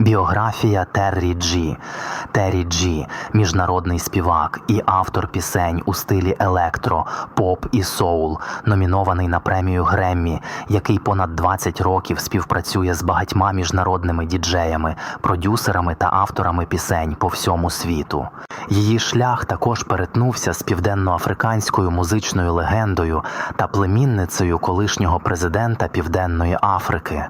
Біографія Террі Джі. Террі Джі – міжнародний співак і автор пісень у стилі електро, поп і соул, номінований на премію Греммі, який понад 20 років співпрацює з багатьма міжнародними діджеями, продюсерами та авторами пісень по всьому світу. Її шлях також перетнувся з південноафриканською музичною легендою та племінницею колишнього президента Південної Африки,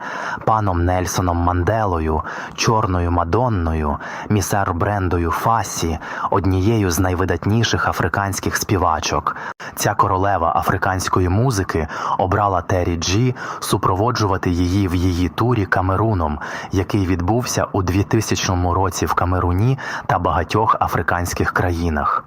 паном Нельсоном Манделою, Чорною Мадонною, місер Брендою Фасі, однією з найвидатніших африканських співачок. Ця королева африканської музики обрала Террі Джі супроводжувати її в її турі Камеруном, який відбувся у 2000 році в Камеруні та багатьох африканських країнах.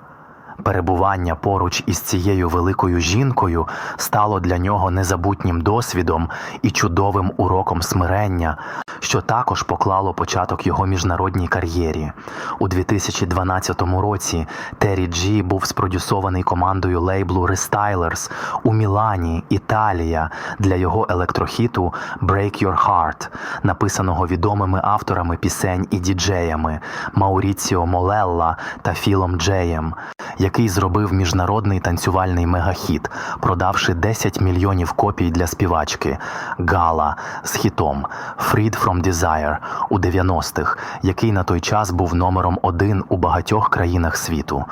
Перебування поруч із цією великою жінкою стало для нього незабутнім досвідом і чудовим уроком смирення, що також поклало початок його міжнародній кар'єрі. У 2012 році Террі Джі був спродюсований командою лейблу Restylers у Мілані, Італія, для його електрохіту Break Your Heart, написаного відомими авторами пісень і діджеями Мауріціо Молелла та Філом Джеєм який зробив міжнародний танцювальний мегахіт, продавши 10 мільйонів копій для співачки Гала з хітом Freed from Desire у 90-х, який на той час був номером один у багатьох країнах світу.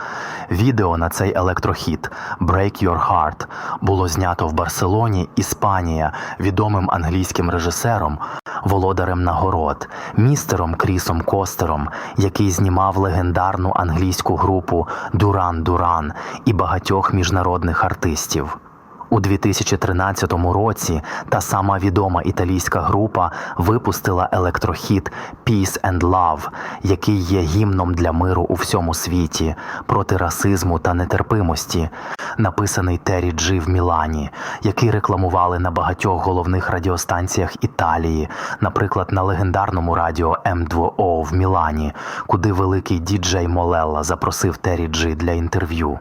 Відео на цей електрохіт Break Your Heart було знято в Барселоні, Іспанія, відомим англійським режисером, володарем нагород, містером Крісом Костером, який знімав легендарну англійську групу Дуран Дуран і багатьох міжнародних артистів. У 2013 році та сама відома італійська група випустила електрохіт Peace and Love, який є гімном для миру у всьому світі, проти расизму та нетерпимості, написаний Террі Джи в Мілані, який рекламували на багатьох головних радіостанціях Італії, наприклад, на легендарному радіо М2О в Мілані, куди великий діджей Молелла запросив Террі Джи для інтерв'ю.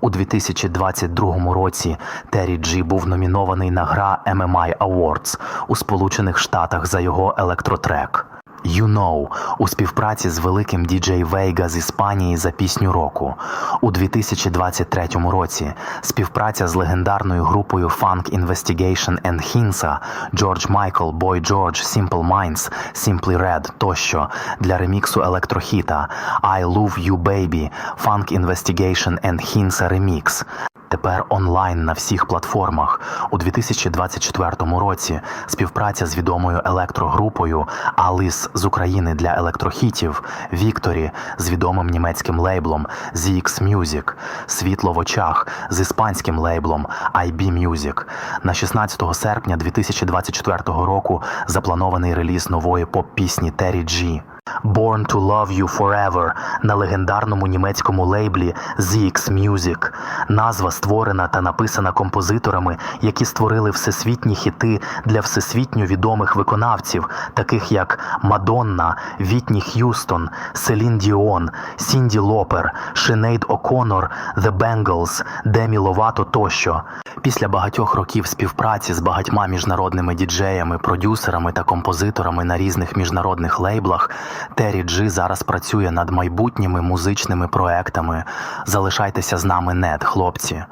У 2022 році Террі Джі був номінований на гра MMI Awards у Сполучених Штатах за його електротрек. You Know у співпраці з великим діджей Вейга з Іспанії за пісню року. У 2023 році співпраця з легендарною групою Funk Investigation and Hinsa, George Michael, Boy George, Simple Minds, Simply Red тощо для реміксу електрохіта I Love You Baby, Funk Investigation and Hinsa Remix. Тепер онлайн на всіх платформах. У 2024 році співпраця з відомою електрогрупою Алис з України для електрохітів, Вікторі з відомим німецьким лейблом ZX Music, Світло в очах з іспанським лейблом IB Music. На 16 серпня 2024 року запланований реліз нової поп-пісні Terry G. Born to Love You Forever на легендарному німецькому лейблі ZX Music. Назва створена та написана композиторами, які створили всесвітні хіти для всесвітньо відомих виконавців, таких як Мадонна, Вітні Х'юстон, Селін Діон, Сінді Лопер, Шинейд О'Конор, The Bengals, Демі Ловато тощо. Після багатьох років співпраці з багатьма міжнародними діджеями, продюсерами та композиторами на різних міжнародних лейблах, Террі Джи зараз працює над майбутніми музичними проектами. Залишайтеся з нами, нет, хлопці.